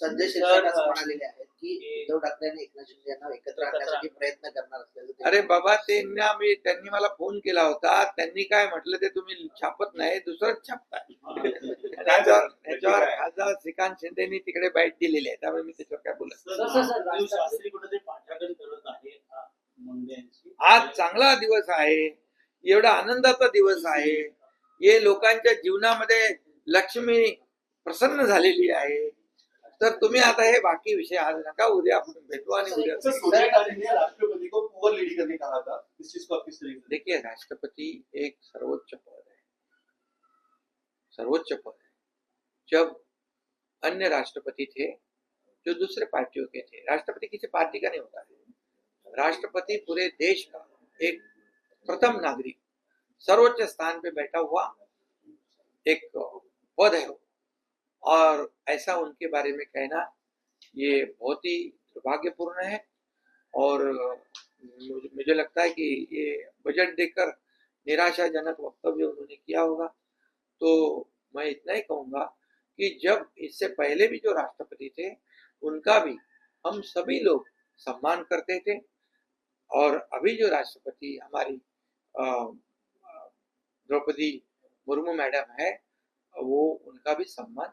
संजय शिरसाट असं म्हणालेले आहेत की उद्धव ठाकरे आणि एकनाथ शिंदे यांना एकत्र आणण्यासाठी प्रयत्न करणार असल्याचं अरे बाबा त्यांना मी त्यांनी मला फोन केला होता. त्यांनी काय म्हटलं ते तुम्ही छापत नाही दुसरंच छापताय त्याच्यावर त्याच्यावर खासदार श्रीकांत शिंदेनी तिकडे बाईट दिलेली आहे. त्यामुळे मी त्याच्यावर काय बोलत आज चांगला दिवस आहे. एवढा आनंदाचा दिवस आहे. हे लोकांच्या जीवनामध्ये लक्ष्मी प्रसन्न झालेली आहे. तर तुम्ही आता हे बाकी विषय आज नका उद्या आपण भेटू आणि उद्या. सर, सोनिया गांधी ने राष्ट्रपति को पुअर लेडी करने कहा था इस चीज़ को आप किस तरीके देखिए राष्ट्रपति एक सर्वोच्च पद है। सर्वोच्च पद है। जब अन्य राष्ट्रपति थे जो दूसरे पार्टियों के थे राष्ट्रपति किसी पार्टी का नहीं होता है। राष्ट्रपति पूरे देश का एक प्रथम नागरिक सर्वोच्च स्थान पे बैठा हुआ एक पद है। और ऐसा उनके बारे में कहना ये बहुत ही दुर्भाग्यपूर्ण है और मुझे लगता है कि ये बजट देकर निराशाजनक वक्तव्य उन्होंने किया होगा। तो मैं इतना ही कहूँगा कि जब इससे पहले भी जो राष्ट्रपति थे, उनका भी हम सभी लोग सम्मान करते थे और अभी जो राष्ट्रपति हमारी द्रौपदी मुर्मू मैडम है, वो उनका भी सम्मान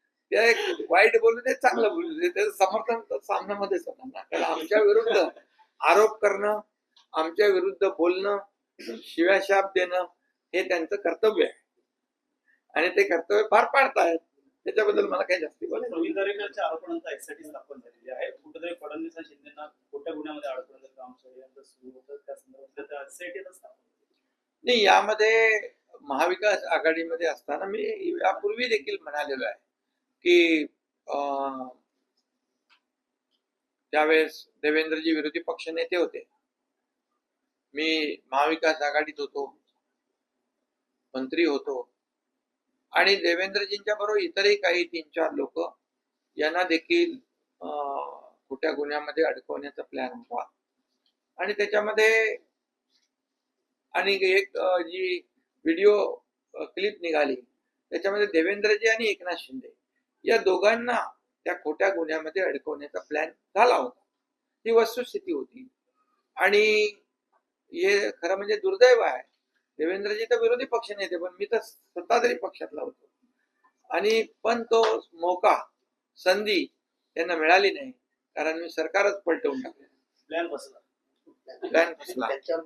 ते एक वाईट बोलू दे चांगलं बोलू दे. त्याचं समर्थन तर सामन्यामध्येच होणार ना कारण आमच्या विरुद्ध आरोप करणं आमच्या विरुद्ध बोलणं शिव्याशाप देणं हे त्यांचं कर्तव्य आहे. आणि ते कर्तव्य पार पाडतायत. त्याच्याबद्दल मला काही जास्ती बोलायचं दरेकरच्या आरोपणांचा एसआयटी स्थापन झालेली आहे. कुठेतरी फडणवीस आणि शिंदेना खोट्या गुन्ह्यामध्ये अडकवण्याचं काम षडयंत्र सुरू होतं. त्या संदर्भात त्या एसआयटी स्थापन. नाही यामध्ये महाविकास आघाडीमध्ये असताना मी यापूर्वी देखील म्हणालेलो आहे. की अं, त्यावेळेस देवेंद्रजी विरोधी पक्ष नेते होते. मी महाविकास आघाडीत होतो मंत्री होतो. आणि देवेंद्रजींच्या बरोबर इतरही काही तीन चार लोक यांना देखील खोट्या गुन्ह्यामध्ये अडकवण्याचा प्लॅन होता. आणि त्याच्यामध्ये आणि एक जी व्हिडिओ क्लिप निघाली त्याच्यामध्ये देवेंद्रजी आणि एकनाथ शिंदे. या दोघांना त्या खोट्या गुन्ह्यामध्ये अडकवण्याचा प्लॅन झाला होता. ही वस्तुस्थिती होती. आणि हे खरं म्हणजे दुर्दैव आहे. देवेंद्रजी तर विरोधी पक्ष नेते पण मी तर सत्ताधारी पक्षातला होतो. आणि पण तो मोका संधी त्यांना मिळाली नाही कारण मी सरकारच पलटवून टाकलं. प्लॅन बसला. प्लॅन त्यांच्यावर